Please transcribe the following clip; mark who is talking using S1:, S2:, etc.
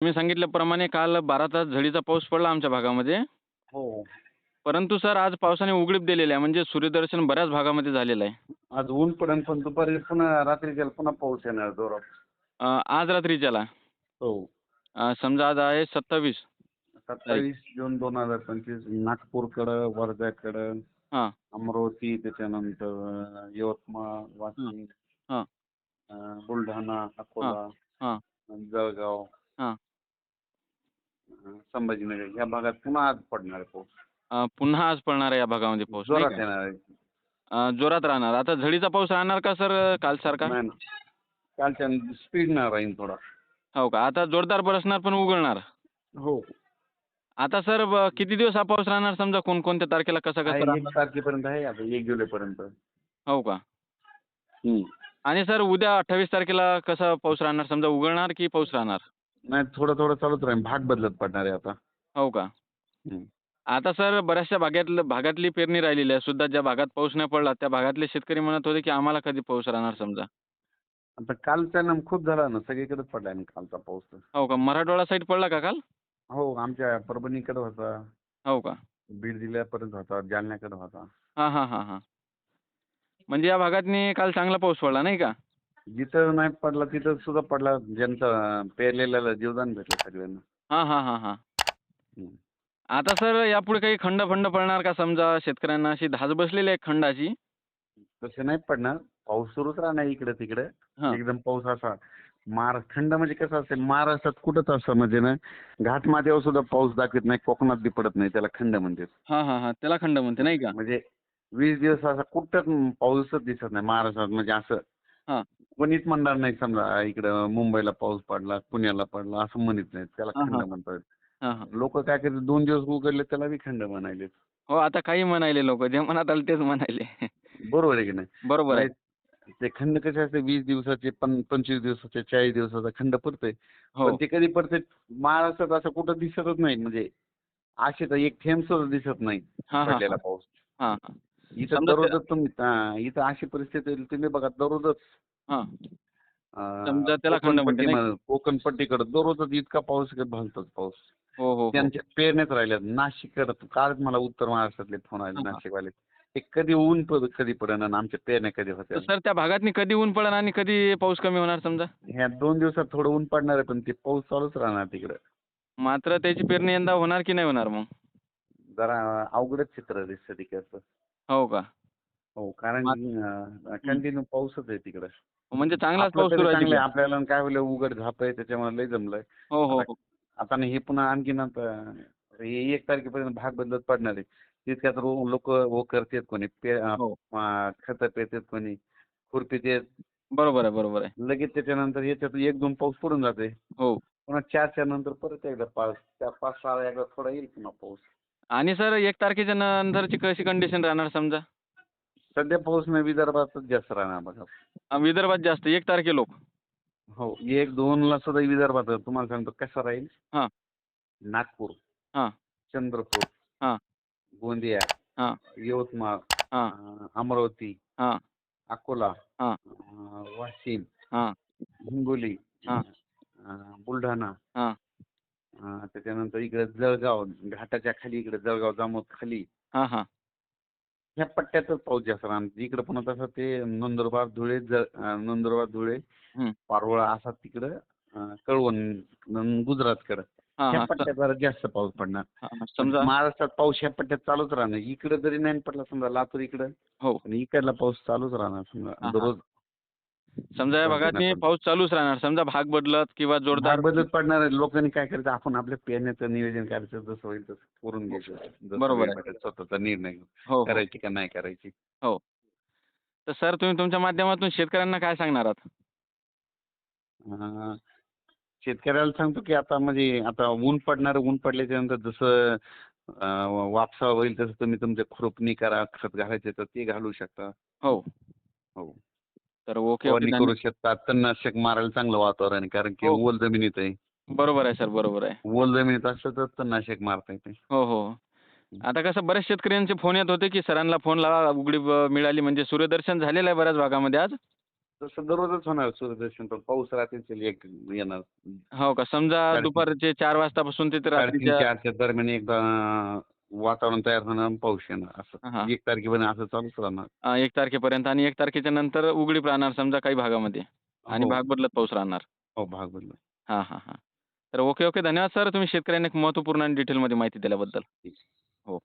S1: तुम्ही सांगितल्याप्रमाणे काल बारा तास झडीचा पाऊस पडला आमच्या भागामध्ये.
S2: हो.
S1: परंतु सर आज पावसाने उघडीप दिलेली आहे. म्हणजे सूर्यदर्शन बऱ्याच भागामध्ये झालेलं आहे.
S2: आज ऊन पडेल पण दुपारी पुन्हा रात्रीच्या पुन्हा पाऊस येणार जोरात.
S1: अं, आज रात्रीच्याला?
S2: हो.
S1: अं, समजा आज आहे सत्तावीस.
S2: सत्तावीस जून दोन हजार पंचवीस. नागपूरकडं वर्ध्याकडं
S1: हां.
S2: अमरावती त्याच्यानंतर अं, यवतमाळ वाशिम
S1: हां.
S2: अं, बुलढाणा अकोला
S1: हां.
S2: जळगाव
S1: हां.
S2: संभाजीनगर या भागात पुन्हा आज पडणार आहे पाऊस.
S1: अं, पुन्हा आज पडणार आहे या भागामध्ये पाऊस नाही
S2: जोरात
S1: का?
S2: येणार आहे.
S1: अं, जोरात राहणार. आता झडीचा पाऊस राहणार का सर कालसारखा?
S2: नाही ना. कालच्या स्पीड ना राहील थोडा.
S1: हो का? आता जोरदार बरसणार पण उघडणार
S2: हो.
S1: आता सर ब- किती दिवस हा पाऊस राहणार? समजा कोणकोणत्या तारखेला कसा कसा
S2: एक तारखेपर्यंत आहे आता एक जुलैपर्यंत.
S1: हो का?
S2: हम्म.
S1: आणि सर उद्या अठ्ठावीस तारखेला कसा पाऊस राहणार? समजा उघडणार की पाऊस राहणार?
S2: नाही थोडं थोडं चालूच राहील भाग बदलत पडणार आहे आता.
S1: हो का?
S2: हम्म.
S1: आता सर बऱ्याचशा भागातलं भागातली पेरणी राहिलेली आहे. सुद्धा ज्या भागात पाऊस नाही पडला त्या भागातले शेतकरी म्हणत होते की आम्हाला कधी पाऊस राहणार समजा.
S2: आता कालचा ना खूप झाला ना. सगळीकडेच पडला ना कालचा पाऊस तर.
S1: हो का? मराठवाडा साईड पडला का काल?
S2: हो आमच्या परभणीकडे होता.
S1: हो का?
S2: बीड जिल्ह्यापर्यंत होता जालन्याकडे होता.
S1: हां हां हां हां. म्हणजे या भागातनी काल चांगला पाऊस पडला नाही का?
S2: जिथं नाही पडला तिथं सुद्धा पडला ज्यांचं पेरलेल्याला जीवदान भेटलं सगळ्यांना.
S1: हां हां हां हां.
S2: हम्म.
S1: आता सर यापुढे काही खंड फंड पडणार का समजा शेतकऱ्यांना? अशी धाज बसलेली आहे खंडाची.
S2: तसे नाही पडणार. पाऊस सुरूच राहणार इकडे तिकडे
S1: हां.
S2: एकदम पाऊस असा. महाराज थंड म्हणजे कसं असेल महाराष्ट्रात कुठंच असं म्हणजे ना घाटमाथ्यावर सुद्धा पाऊस दाखवत नाही कोकणात बी पडत नाही त्याला खंड म्हणते.
S1: हां हां हां त्याला खंड म्हणते नाही का?
S2: म्हणजे वीस दिवस असा कुठंच पाऊसच दिसत नाही महाराष्ट्रात म्हणजे असं. कोणीच म्हणणार नाही समजा इकडं मुंबईला पाऊस पडला पुण्याला पडला असं म्हणत नाही त्याला खंड. म्हणतात.
S1: हां हां.
S2: लोक काय करतात दोन दिवस उघडले त्याला खंड म्हणायले.
S1: हो आता काही म्हणायले लोक जे मनात आले तेच म्हणायले.
S2: बरोबर आहे की नाही?
S1: बरोबर आहे.
S2: ते खंड कसे असते वीस दिवसाचे पंचवीस दिवसाचे चाळीस दिवसाचा खंड पडतोय.
S1: हो.
S2: पण ते कधी पडते महाराष्ट्रात असं कुठं दिसतच नाही म्हणजे असे तर एक थेंब सुद्धा दिसत नाही पडलेला पाऊस. इथं
S1: समजा
S2: दररोजच तुम्ही हा, इथं अशी परिस्थिती आहे, तुम्ही बघा दररोजच.
S1: हां. समजा त्याला खंड म्हणते
S2: कोकणपट्टी
S1: नाही.
S2: कोकणपट्टीकडे दररोजच इतका पाऊस भलतोच पाऊस.
S1: हो हो हो.
S2: त्यांच्या पेरण्यात राहिल्यात नाशिककडे कालच मला उत्तर महाराष्ट्रातले फोन आले
S1: हां.
S2: नाशिकवाले. ते कधी ऊन पड- कधी पडेना आणि आमच्या पेरण्या कधी
S1: तर
S2: होत्या
S1: सर त्या भागातनी कधी ऊन पडेल आणि कधी पाऊस कमी होणार समजा?
S2: ह्या दोन दिवसात थोडं ऊन पडणार आहे पण ते पाऊस चालूच राहणार तिकडं.
S1: मात्र त्याची पेरणी यंदा होणार की नाही होणार मग?
S2: जरा अवघडच चित्र दिसतं तिकडचं.
S1: हो का?
S2: हो कारण कंटिन्यू पाऊसच आहे तिकडं.
S1: म्हणजे चांगलाच पाऊस सुरू आहे.
S2: आपल्याला काय होईल उघड झाप आहे त्याच्यामुळे लय जमलंय.
S1: हो हो हो.
S2: आता नाही हे पुन्हा आणखीन हे एक तारखेपर्यंत भाग बदलत पडणार आहे. तितक्यात लोक वो करतात कोणी
S1: हो.
S2: खत पेतात कोणी खुरपी देत.
S1: बरोबर आहे बरोबर आहे.
S2: लगेच त्याच्यानंतर याच्यात एक दोन पाऊस पडून जाते.
S1: हो.
S2: पुन्हा चारच्या नंतर परत एकदा पाऊस त्या पाच सहा एकदा थोडा येईल पुन्हा पाऊस.
S1: आणि सर एक तारखेच्या नंतरची कशी कंडिशन राहणार समजा?
S2: सध्या पाऊस नाही विदर्भातच जास्त राहणार बघा.
S1: अं, विदर्भात जास्त एक तारखे लोक.
S2: हो एक दोन ला सुद्धा विदर्भात तुम्हाला सांगतो कसं राहील?
S1: हां.
S2: नागपूर.
S1: हां.
S2: चंद्रपूर.
S1: हां.
S2: गोंदिया.
S1: हां.
S2: यवतमाळ.
S1: हां.
S2: अं, अमरावती.
S1: हां.
S2: अकोला.
S1: हां.
S2: अं, वाशिम.
S1: हां.
S2: हिंगोली.
S1: हां.
S2: अं, बुलढाणा.
S1: हां.
S2: त्याच्यानंतर इकडे जळगाव घाटाच्या खाली इकडे जळगाव जामोद खाली.
S1: हां हां.
S2: ह्या पट्ट्यातच पाऊस जास्त राहणार. इकडे पुन्हा तसं ते नंदुरबार धुळे नंदुरबार धुळे. पारोळा असा तिकडं अं, कळवण गुजरातकडं. ह्या पट्ट्यात जरा जास्त पाऊस पडणार.
S1: हां, समजा
S2: महाराष्ट्रात पाऊस ह्या पट्ट्यात चालूच राहणार. इकडे जरी नाही पडला समजा लातूर इकडं
S1: हो.
S2: पण इकडला पाऊस चालूच राहणार समजा.
S1: हां.
S2: दररोज
S1: समजा या भागातनी पाऊस चालूच राहणार. समजा भाग बदलत किंवा जोरदार
S2: भाग बदलत पडणार आहे. लोकांनी काय करायचं? आपण आपल्या पेरण्याचं नियोजन करायचं. जसं होईल तसं करून घ्यायचं.
S1: बरोबर आहे.
S2: स्वतःचा निर्णय घेऊन.
S1: हो हो.
S2: करायची का नाही करायची?
S1: हो. तर सर तुम्ही तुमच्या माध्यमातून शेतकऱ्यांना काय सांगणार आहात?
S2: अं, शेतकऱ्याला सांगतो की आता म्हणजे आता ऊन पडणार ऊन पडल्याच्या नंतर जसं अं, वापसा होईल तसं तुम्ही तुमचे खुरपणी करा खत घालायचे तर ते घालू शकता.
S1: हो.
S2: हो.
S1: तर ओके
S2: फवारणी करू शकता तणनाशक मारायला चांगलं वातावरण आहे कारण की
S1: हो.
S2: ओल जमिनीत आहे.
S1: बरोबर आहे सर. बरोबर आहे.
S2: ओल जमिनीत असलं तर तणनाशक मारता येते.
S1: हो हो. आता कसं बऱ्याच शेतकऱ्यांचे फोन येत होते की सरांना फोन लावा उघडी मिळाली म्हणजे सूर्यदर्शन झालेलं आहे बऱ्याच भागामध्ये आज?
S2: तसं दररोजच होणार सूर्यदर्शन पण पाऊस रात्रीचे एक येणार.
S1: हो का? समजा
S2: साडेतीन.
S1: दुपारचे चार वाजतापासून ते
S2: साडेतीन
S1: रात्रीच्या
S2: चारच्या दरम्यान एकदा वातावरण तयार होणार आणि पाऊस येणार
S1: हा.
S2: असं एक तारखेपर्यंत असं चालूच राहणार.
S1: अं, एक तारखेपर्यंत आणि एक तारखेच्या नंतर उघडीप राहणार समजा काही भागामध्ये आणि
S2: हो.
S1: भाग बदलत पाऊस राहणार.
S2: हो भाग बदल
S1: हां हां हां. तर ओके ओके. धन्यवाद सर. तुम्ही शेतकऱ्यांना एक महत्त्वपूर्ण आणि डिटेलमध्ये माहिती दिल्याबद्दल. हो.